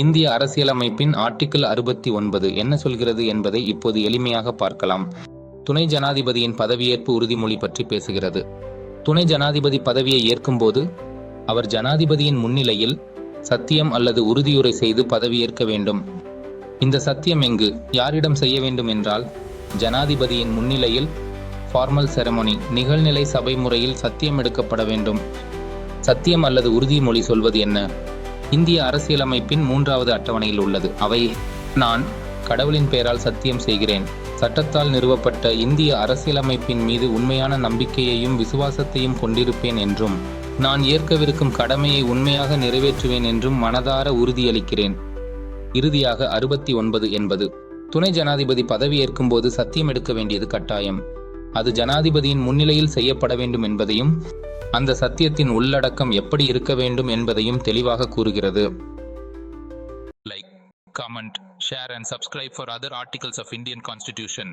இந்திய அரசியலமைப்பின் ஆர்டிக்கிள் அறுபத்தி ஒன்பது என்ன சொல்கிறது என்பதை இப்போது எளிமையாக பார்க்கலாம். துணை ஜனாதிபதியின் பதவியேற்பு உறுதிமொழி பற்றி பேசுகிறது. துணை ஜனாதிபதி பதவியை ஏற்கும்போது அவர் ஜனாதிபதியின் முன்னிலையில் சத்தியம் அல்லது உறுதியுரை செய்து பதவியேற்க வேண்டும். இந்த சத்தியம் எங்கு யாரிடம் செய்ய வேண்டும் என்றால் ஜனாதிபதியின் முன்னிலையில் ஃபார்மல் செரமோனி நிகழ்நிலை சபை முறையில் சத்தியம் எடுக்கப்பட வேண்டும். சத்தியம் அல்லது உறுதிமொழி சொல்வது என்ன? இந்திய அரசியலமைப்பின் மூன்றாவது அட்டவணையில் உள்ளது. அவை நான் கடவுளின் பெயரால் சத்தியம் செய்கிறேன். சட்டத்தால் நிறுவப்பட்ட இந்திய அரசியலமைப்பின் மீது உண்மையான நம்பிக்கையையும் விசுவாசத்தையும் கொண்டிருப்பேன் என்றும் நான் ஏற்கவிருக்கும் கடமையை உண்மையாக நிறைவேற்றுவேன் என்றும் மனதார உறுதியளிக்கிறேன். இறுதியாக அறுபத்தி ஒன்பது என்பது துணை ஜனாதிபதி பதவியேற்கும் போது சத்தியம் எடுக்க வேண்டியது கட்டாயம். அது ஜனாதிபதியின் முன்னிலையில் செய்யப்பட வேண்டும் என்பதையும் அந்த சத்தியத்தின் உள்ளடக்கம் எப்படி இருக்க வேண்டும் என்பதையும் தெளிவாக கூறுகிறது. Like comment share and subscribe for other articles of Indian constitution